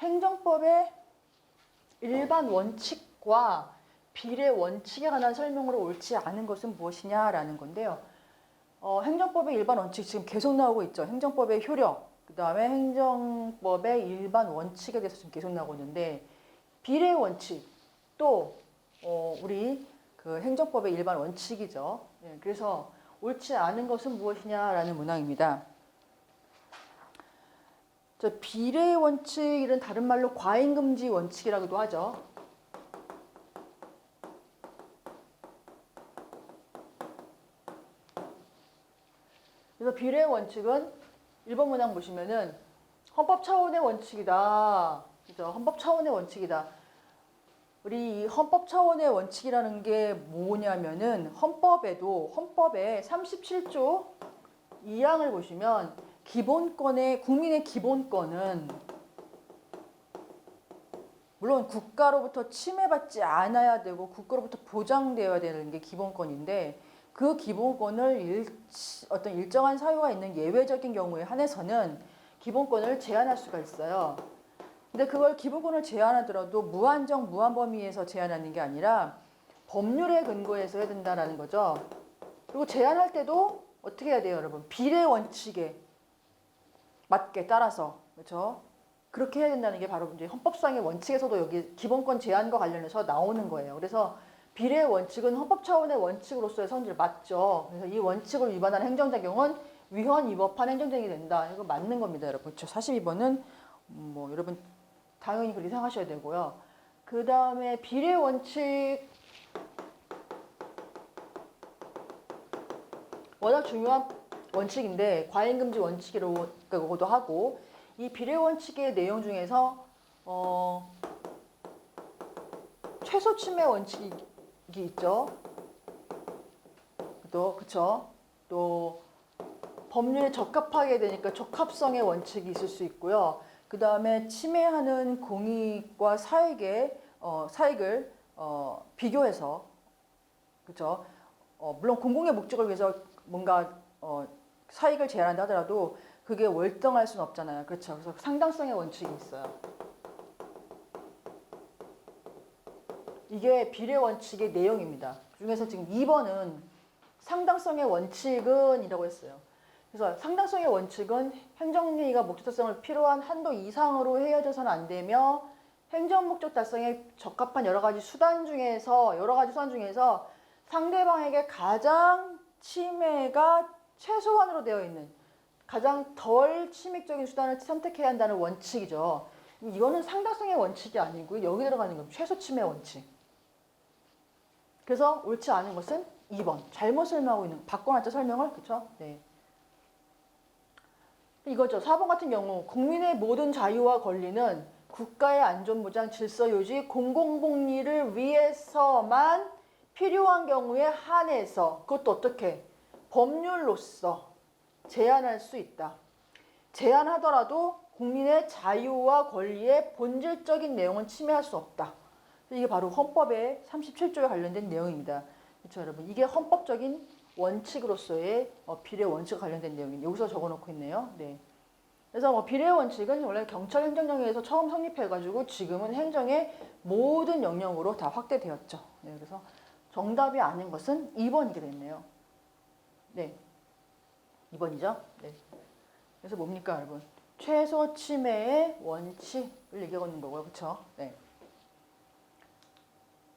행정법의 일반 원칙과 비례 원칙에 관한 설명으로 옳지 않은 것은 무엇이냐라는 건데요. 어, 행정법의 일반 원칙 지금 계속 나오고 있죠. 행정법의 효력, 그 다음에 행정법의 일반 원칙에 대해서 지금 계속 나오고 있는데 비례 원칙 또 어, 우리 그 행정법의 일반 원칙이죠. 예, 그래서 옳지 않은 것은 무엇이냐라는 문항입니다. 저 비례 원칙이란 다른 말로 과잉 금지 원칙이라고도 하죠. 그래서 비례 원칙은 1번 문항 보시면은 헌법 차원의 원칙이다. 그죠? 헌법 차원의 원칙이다. 우리 이 헌법 차원의 원칙이라는 게 뭐냐면은 헌법에도 헌법에 37조 2항을 보시면 기본권의 국민의 기본권은 물론 국가로부터 침해받지 않아야 되고 국가로부터 보장되어야 되는 게 기본권인데 그 기본권을 일, 어떤 일정한 사유가 있는 예외적인 경우에 한해서는 기본권을 제한할 수가 있어요. 근데 그걸 기본권을 제한하더라도 무한정 무한 범위에서 제한하는 게 아니라 법률에 근거해서 해야 된다라는 거죠. 그리고 제한할 때도 어떻게 해야 돼요, 여러분? 비례 원칙에 맞게 따라서 그렇죠? 그렇게 해야 된다는 게 바로 이제 헌법상의 원칙에서도 여기 기본권 제한과 관련해서 나오는 거예요. 그래서 비례 원칙은 헌법 차원의 원칙으로서의 성질 맞죠. 그래서 이 원칙을 위반한 행정작용은 위헌 위법한 행정작용이 된다. 이거 맞는 겁니다, 여러분. 그렇죠? 42번은 뭐 여러분 당연히 그렇게 생각하셔야 되고요. 그 다음에 비례 원칙 워낙 중요한 원칙인데 과잉 금지 원칙이라고도 하고 이 비례 원칙의 내용 중에서 어, 최소 침해 원칙이 있죠. 또 그쵸? 또 법률에 적합하게 되니까 적합성의 원칙이 있을 수 있고요. 그 다음에 침해하는 공익과 사익의 어, 사익을 어, 비교해서 그죠? 어, 물론 공공의 목적을 위해서 뭔가 어, 사익을 제한한다 하더라도 그게 월등할 수는 없잖아요. 그렇죠? 그래서 상당성의 원칙이 있어요. 이게 비례 원칙의 내용입니다. 중에서 지금 2번은 상당성의 원칙은 이라고 했어요. 그래서 상당성의 원칙은 행정행위가 목적 달성을 필요한 한도 이상으로 헤어져서는 안 되며 행정 목적 달성에 적합한 여러 가지 수단 중에서 여러 가지 수단 중에서 상대방에게 가장 침해가 최소한으로 되어 있는 가장 덜 침입적인 수단을 선택해야 한다는 원칙이죠. 이거는 상당성의 원칙이 아니고 여기 들어가는 건 최소 침해 원칙. 그래서 옳지 않은 것은 2번. 잘못 설명하고 있는 바꿔놨죠 설명을 그렇죠? 네. 이거죠. 4번 같은 경우 국민의 모든 자유와 권리는 국가의 안전보장, 질서유지, 공공복리를 위해서만 필요한 경우에 한해서 그것도 어떻게 법률로서 제한할 수 있다. 제한하더라도 국민의 자유와 권리의 본질적인 내용은 침해할 수 없다. 이게 바로 헌법의 37조에 관련된 내용입니다. 그렇죠, 여러분? 이게 헌법적인 원칙으로서의 어, 비례 원칙과 관련된 내용이 여기서 적어놓고 있네요. 네. 그래서 뭐 비례 원칙은 원래 경찰 행정령에서 처음 성립해가지고 지금은 행정의 모든 영역으로 다 확대되었죠. 네, 그래서 정답이 아닌 것은 2번이게 됐네요. 네. 2번이죠. 네. 그래서 뭡니까, 여러분? 최소 침해의 원칙을 얘기하고 있는 거고요. 그렇죠? 네.